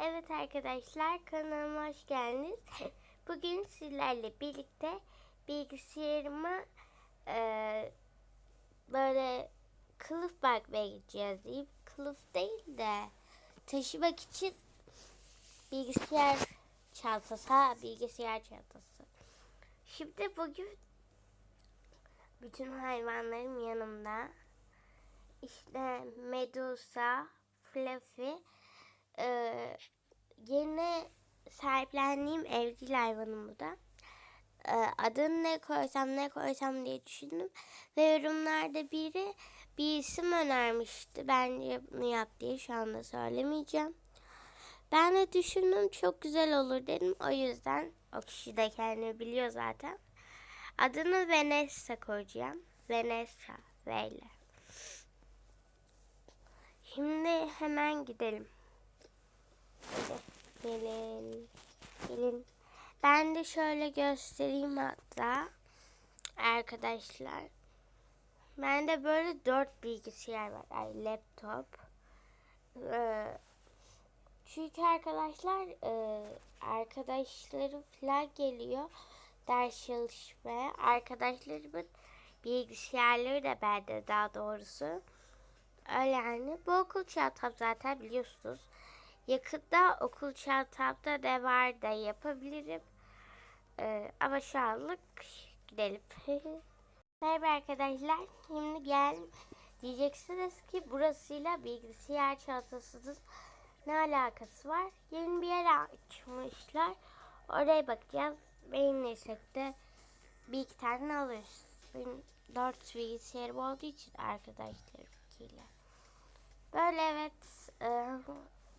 Evet arkadaşlar kanalıma hoş geldiniz. Bugün sizlerle birlikte bilgisayarıma e, böyle kılıf bakmaya gideceğiz kılıf değil de taşımak için bilgisayar çantası, ha bilgisayar çantası. Şimdi bugün bütün hayvanlarım yanımda. İşte Medusa, Fluffy, ee, yeni sahiplendiğim evcil hayvanım bu da. Ee, adını ne koysam ne koysam diye düşündüm. Ve yorumlarda biri bir isim önermişti. Bence bunu yap diye şu anda söylemeyeceğim. Ben de düşündüm çok güzel olur dedim. O yüzden o kişi de kendini biliyor zaten. Adını Vanessa koyacağım. Vanessa Veyle. Şimdi hemen gidelim. Gelin. Gelin. Ben de şöyle göstereyim hatta. Arkadaşlar. Bende böyle dört bilgisayar var. Ay laptop. Ee, çünkü arkadaşlar e, arkadaşlarım falan geliyor ders çalışmaya. Arkadaşlarımın bilgisayarları da bende daha doğrusu. Öyle yani. Bu okul çantam zaten biliyorsunuz. Yakında okul çantamda ne var da yapabilirim. Ee, ama şu anlık gidelim. Merhaba arkadaşlar. Şimdi gel diyeceksiniz ki burasıyla bilgisayar çantasının ne alakası var? Yeni bir yer açmışlar. Oraya bakacağız. Beğenirsek de bir iki tane alırız. Benim dört bilgisayarım olduğu için arkadaşlarımkiyle. Böyle evet. Ee,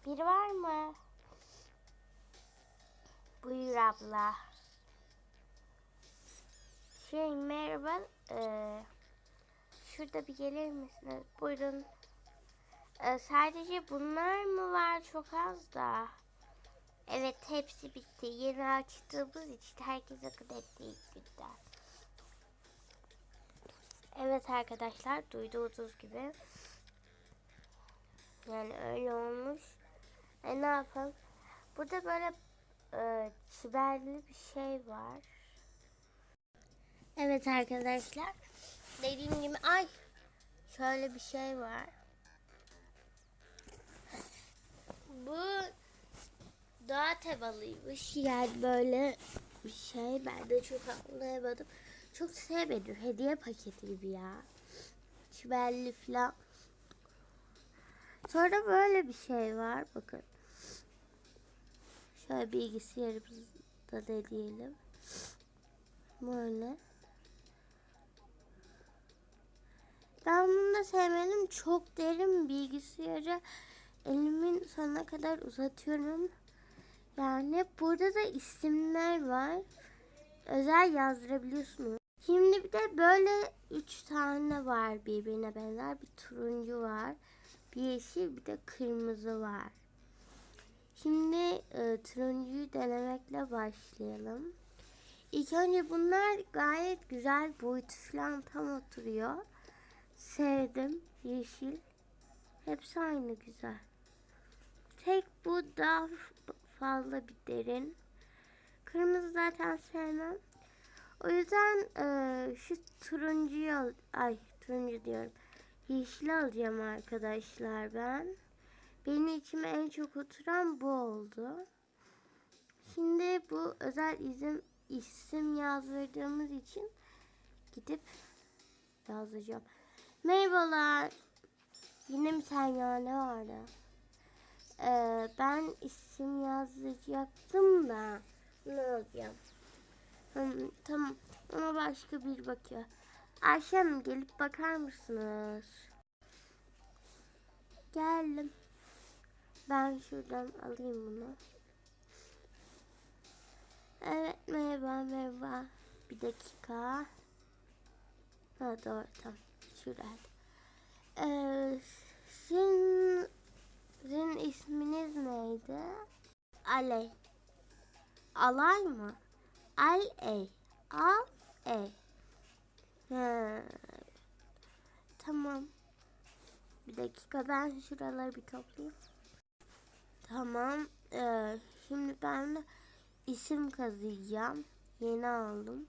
biri var mı? Buyur abla. Şey merhaba. Ee, şurada bir gelir misiniz? Buyurun. Ee, sadece bunlar mı var? Çok az da. Evet hepsi bitti. Yeni açtığımız için herkes akın etti ilk günden. Evet arkadaşlar duyduğunuz gibi. Yani öyle olmuş. E ne yapalım? Burada böyle e, çiberli bir şey var. Evet arkadaşlar. Dediğim gibi ay şöyle bir şey var. Bu doğa tebalıymış. Yani böyle bir şey. Ben de çok anlayamadım. Çok sevmedim. Hediye paketi gibi ya. Çiberli falan. Sonra böyle bir şey var. Bakın. Şöyle bilgisayarımızda deneyelim. Böyle. Ben bunu da sevmedim. Çok derin bilgisayarı elimin sonuna kadar uzatıyorum. Yani burada da isimler var. Özel yazdırabiliyorsunuz. Şimdi bir de böyle üç tane var birbirine benzer. Bir turuncu var. Bir yeşil bir de kırmızı var. Şimdi e, turuncuyu denemekle başlayalım. İlk önce bunlar gayet güzel boyutu falan tam oturuyor. Sevdim. Yeşil. Hepsi aynı güzel. Tek bu daha fazla bir derin. Kırmızı zaten sevmem. O yüzden e, şu turuncuyu al ay turuncu diyorum. Yeşil alacağım arkadaşlar ben. Benim içime en çok oturan bu oldu. Şimdi bu özel izim isim yazdırdığımız için gidip yazacağım. Merhabalar. Yine bir tane ne vardı? Ee, ben isim yazacaktım da ne olacağım? Hmm, tamam ama başka bir bakıyor. Ayşe Hanım gelip bakar mısınız? Geldim. Ben şuradan alayım bunu. Evet merhaba merhaba. Bir dakika. Ha doğru tamam. Şurada. Ee, sizin, sizin isminiz neydi? Aley. Alay mı? Al e. Al e. Ha. Tamam. Bir dakika ben şuraları bir toplayayım. Tamam. Ee, şimdi ben de isim kazıyacağım. Yeni aldım.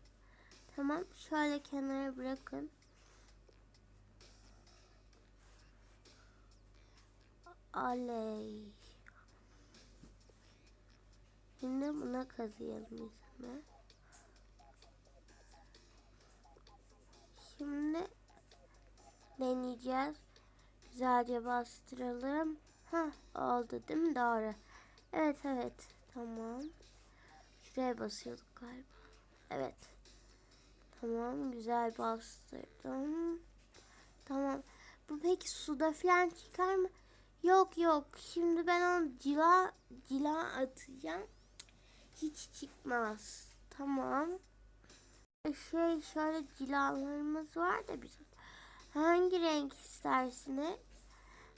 Tamam. Şöyle kenara bırakın. Aley. Şimdi buna kazıyalım ismi. Şimdi deneyeceğiz. Güzelce bastıralım. Ha oldu değil mi? Doğru. Evet evet. Tamam. Şuraya basıyorduk galiba. Evet. Tamam güzel bastırdım. Tamam. Bu peki suda falan çıkar mı? Yok yok. Şimdi ben onu cila cila atacağım. Hiç çıkmaz. Tamam. Şey şöyle cilalarımız var da bizim. Hangi renk istersiniz?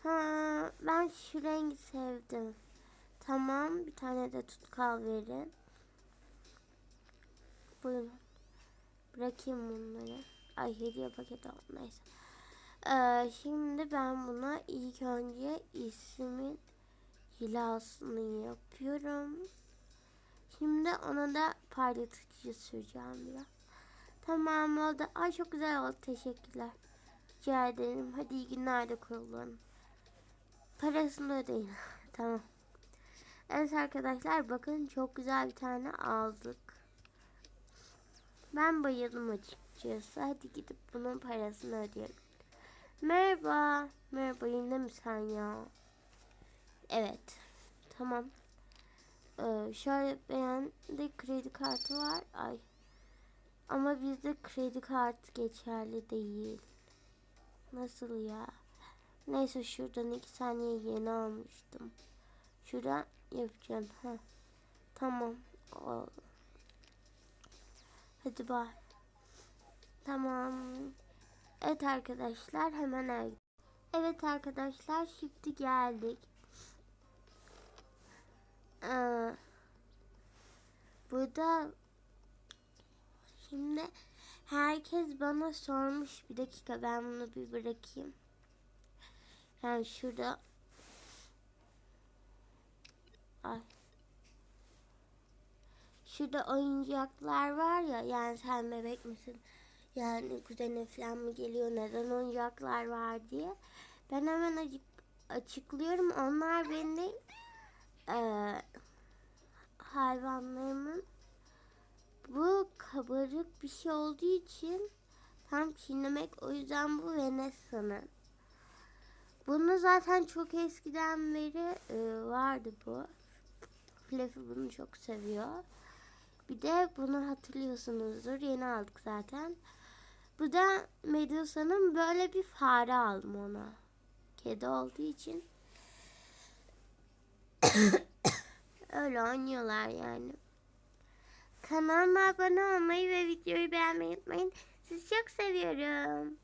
Ha, ben şu rengi sevdim. Tamam. Bir tane de tutkal verin. Buyurun. Bırakayım bunları. Ay hediye paketi oldu. Neyse. Ee, şimdi ben buna ilk önce ismin hilasını yapıyorum. Şimdi ona da parlatıcı süreceğim biraz. Tamam oldu. Ay çok güzel oldu. Teşekkürler. Rica ederim. Hadi iyi günler de kullanın. Parasını ödeyin. tamam. Evet arkadaşlar bakın çok güzel bir tane aldık. Ben bayıldım açıkçası. Hadi gidip bunun parasını ödeyelim. Merhaba. Merhaba yine mi sen ya? Evet. Tamam. Ee, şöyle beğendi kredi kartı var. Ay. Ama bizde kredi kartı geçerli değil. Nasıl ya? Neyse şuradan iki saniye yeni almıştım. Şuradan yapacağım. Heh. Tamam. O. Hadi bay. Tamam. Evet arkadaşlar hemen eve Evet arkadaşlar şimdi geldik. Ee, burada şimdi herkes bana sormuş. Bir dakika ben bunu bir bırakayım. Yani şurada Ay. Şurada oyuncaklar var ya yani sen bebek misin? Yani kuzene falan mı geliyor neden oyuncaklar var diye. Ben hemen açık, açıklıyorum. Onlar benim e, hayvanlarımın bu kabarık bir şey olduğu için tam çiğnemek o yüzden bu Vanessa'nın. Bunu zaten çok eskiden beri e, vardı bu. Fluffy bunu çok seviyor. Bir de bunu hatırlıyorsunuzdur. Yeni aldık zaten. Bu da Medusa'nın böyle bir fare aldım ona. Kedi olduğu için. Öyle oynuyorlar yani. Kanalıma abone olmayı ve videoyu beğenmeyi unutmayın. Sizi çok seviyorum.